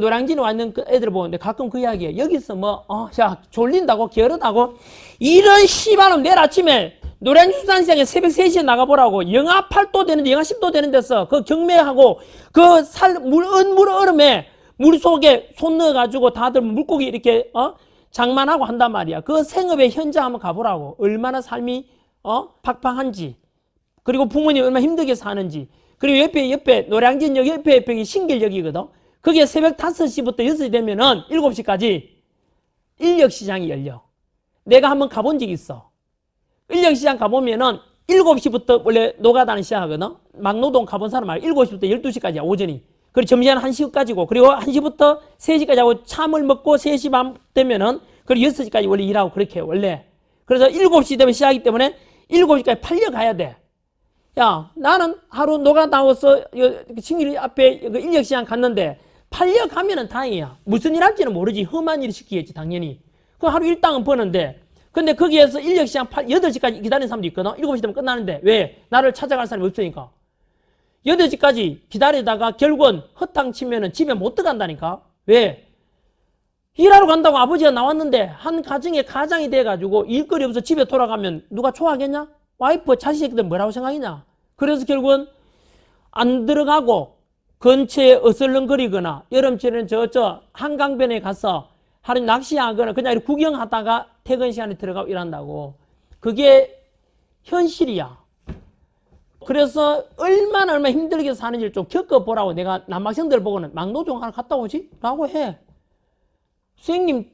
노량진에 왔는 그 애들 보는데 가끔 그 이야기에 여기서 뭐, 어, 야, 졸린다고, 게으르다고, 이런 씨발은 내일 아침에 노량진 수산시장에 새벽 3시에 나가보라고, 영하 8도 되는데, 영하 10도 되는 데서 그 경매하고, 그 살, 물, 은, 물 얼음에 물 속에 손 넣어가지고 다들 물고기 이렇게, 어? 장만하고 한단 말이야. 그 생업의 현장 한번 가보라고. 얼마나 삶이, 어? 팍팍한지. 그리고 부모님 얼마나 힘들게 사는지. 그리고 옆에, 옆에, 노량진역 옆에, 옆에 신길역이거든. 그게 새벽 5시부터 6시 되면은 7시까지 인력시장이 열려. 내가 한번 가본 적이 있어. 인력시장 가보면은 7시부터 원래 노가다는 시작하거든. 막노동 가본 사람 말고 7시부터 12시까지야, 오전이. 그리고 점심은 1시까지고, 그리고 1시부터 3시까지 하고 참을 먹고 3시 반 되면은, 그리고 6시까지 원래 일하고 그렇게 해, 원래. 그래서 7시 되면 시작이기 때문에 7시까지 팔려가야 돼. 야, 나는 하루 노가 나와서 신길 앞에 그 인력시장 갔는데 팔려가면은 다행이야. 무슨 일 할지는 모르지. 험한 일 시키겠지, 당연히. 그 하루 일당은 버는데. 근데 거기에서 인력시장 8, 8시까지 기다리는 사람도 있거든. 7시 되면 끝나는데. 왜? 나를 찾아갈 사람이 없으니까. 8시까지 기다리다가 결국은 허탕 치면은 집에 못 들어간다니까. 왜? 일하러 간다고 아버지가 나왔는데 한 가정에 가장이 돼가지고 일거리 없어 집에 돌아가면 누가 좋아하겠냐? 와이프 자식들 뭐라고 생각이냐? 그래서 결국은 안 들어가고 근처에 어슬렁거리거나 여름철에는 저저 한강변에 가서 하루 낚시하거나 그냥 구경하다가 퇴근 시간에 들어가고 일한다고. 그게 현실이야. 그래서 얼마나 얼마나 힘들게 사는지를 좀 겪어보라고 내가 남학생들 보고는 막노동 하나 갔다 오지? 라고 해. 선생님,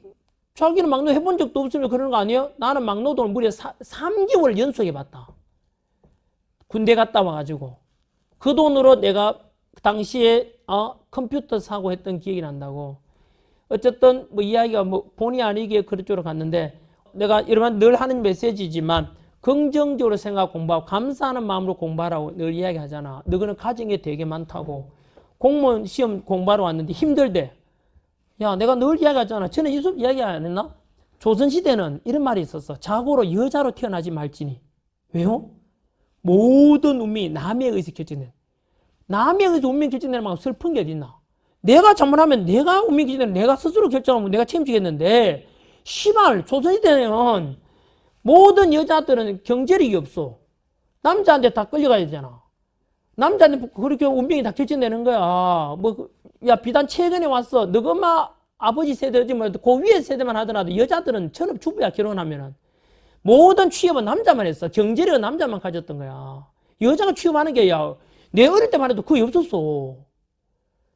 자기는 막노 해본 적도 없으면 그러는 거 아니에요? 나는 막노동을 무려 사, 3개월 연속 해 봤다. 군대 갔다 와가지고. 그 돈으로 내가 그 당시에 어, 컴퓨터 사고 했던 기억이 난다고. 어쨌든 뭐 이야기가 뭐 본의 아니게 그런 쪽으로 갔는데 내가 여러분 늘 하는 메시지지만 긍정적으로 생각 공부하고 감사하는 마음으로 공부하라고 늘 이야기하잖아. 너희는 가진 게 되게 많다고. 공무원 시험 공부하러 왔는데 힘들대. 야, 내가 늘 이야기하잖아. 전에 이수 이야기 안 했나? 조선시대는 이런 말이 있었어. 자고로 여자로 태어나지 말지니. 왜요? 모든 운명이 남에 의해서 결정돼. 남에 의해서 운명 결정되는 만큼 슬픈 게 어딨나? 내가 잘못하면 내가 운명 결정되는 내가 스스로 결정하면 내가 책임지겠는데, 시발, 조선시대는 모든 여자들은 경제력이 없어. 남자한테 다 끌려가야 되잖아. 남자한테 그렇게 운명이 다 결정되는 거야. 뭐, 그, 야, 비단 최근에 왔어. 너가 엄마 아버지 세대지 뭐, 그 위에 세대만 하더라도 여자들은 전업주부야, 결혼하면은. 모든 취업은 남자만 했어. 경제력은 남자만 가졌던 거야. 여자가 취업하는 게, 야, 내 어릴 때만 해도 거의 없었어.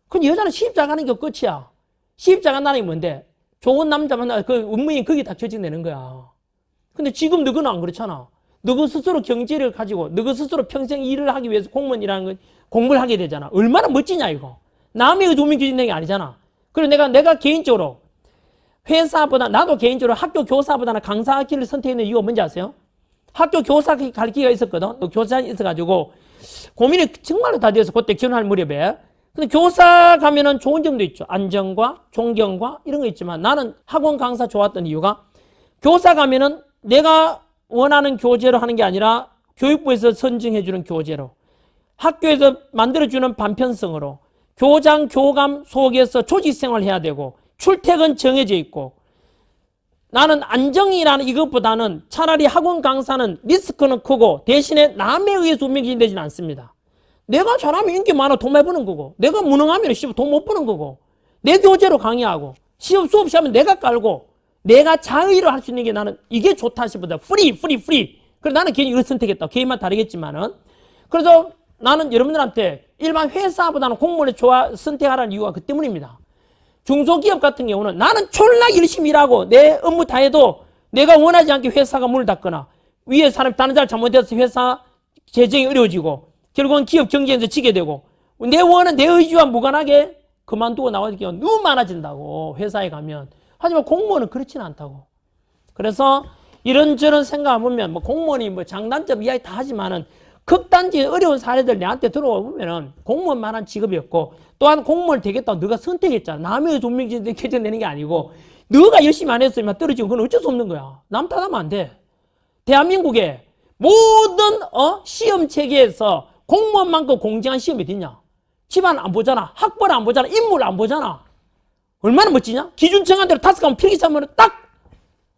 근데 여자는 시집자 가는 게 끝이야. 시집자 간다는 게 뭔데? 좋은 남자 만나, 그 운명이 거기 다 결정되는 거야. 근데 지금 너는 안 그렇잖아. 너그 스스로 경제를 가지고 너그 스스로 평생 일을 하기 위해서 공무원이라는 건 공부를 하게 되잖아. 얼마나 멋지냐 이거. 남의 도움이 주는 게 아니잖아. 그리고 내가 내가 개인적으로 회사보다 나도 개인적으로 학교 교사보다는 강사 길을 선택했는 이유가 뭔지 아세요? 학교 교사 가르치기가 있었거든. 교사 있어가지고 고민이 정말로 다 되어서 그때 결혼할 무렵에. 근데 교사 가면은 좋은 점도 있죠. 안정과 존경과 이런 거 있지만 나는 학원 강사 좋았던 이유가 교사 가면은 내가 원하는 교재로 하는 게 아니라 교육부에서 선정해주는 교재로 학교에서 만들어주는 반편성으로 교장, 교감 속에서 조직 생활을 해야 되고 출퇴근 정해져 있고 나는 안정이라는 이것보다는 차라리 학원 강사는 리스크는 크고 대신에 남에 의해서 운명이 되지는 않습니다. 내가 잘하면 인기 많아 돈 많이 버는 거고 내가 무능하면 돈못 버는 거고 내 교재로 강의하고 시험 수업 시하면 내가 깔고 내가 자의로 할 수 있는 게 나는 이게 좋다 싶어다. 프리, 프리, 프리. 그래서 나는 개인 이걸 선택했다. 개인만 다르겠지만은. 그래서 나는 여러분들한테 일반 회사보다는 공무원을 좋아, 선택하라는 이유가 그 때문입니다. 중소기업 같은 경우는 나는 졸라 열심히 일하고 내 업무 다 해도 내가 원하지 않게 회사가 문을 닫거나 위에 사람이 다른 사람 잘못해서 회사 재정이 어려워지고 결국은 기업 경쟁에서 지게 되고 내 원은 내 의지와 무관하게 그만두고 나와야 될 너무 많아진다고 회사에 가면 하지만 공무원은 그렇지는 않다고. 그래서 이런저런 생각해보면 뭐 공무원이 뭐 장단점 이야기 다 하지만은 극단적인 어려운 사례들 내한테 들어와 보면은 공무원만한 직업이었고 또한 공무원 되겠다고 너가 선택했잖아. 남의 존명지 개정되는 게 아니고 너가 열심히 안 했으면 떨어지고 그건 어쩔 수 없는 거야. 남 탓하면 안 돼. 대한민국에 모든 어 시험 체계에서 공무원만큼 공정한 시험이 어딨냐? 집안 안 보잖아. 학벌 안 보잖아. 인물 안 보잖아. 얼마나 멋지냐? 기준 정한 대로 다섯 과목 필기시험으로 딱,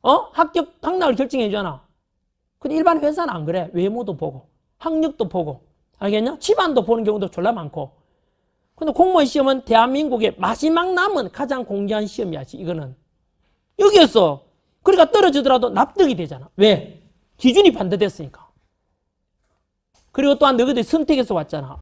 어? 합격, 당락을 결정해 주잖아. 근데 일반 회사는 안 그래. 외모도 보고, 학력도 보고, 알겠냐? 집안도 보는 경우도 졸라 많고. 근데 공무원 시험은 대한민국의 마지막 남은 가장 공정한 시험이야지, 이거는. 여기였어. 그러니까 떨어지더라도 납득이 되잖아. 왜? 기준이 반대됐으니까. 그리고 또한 너희들이 선택해서 왔잖아.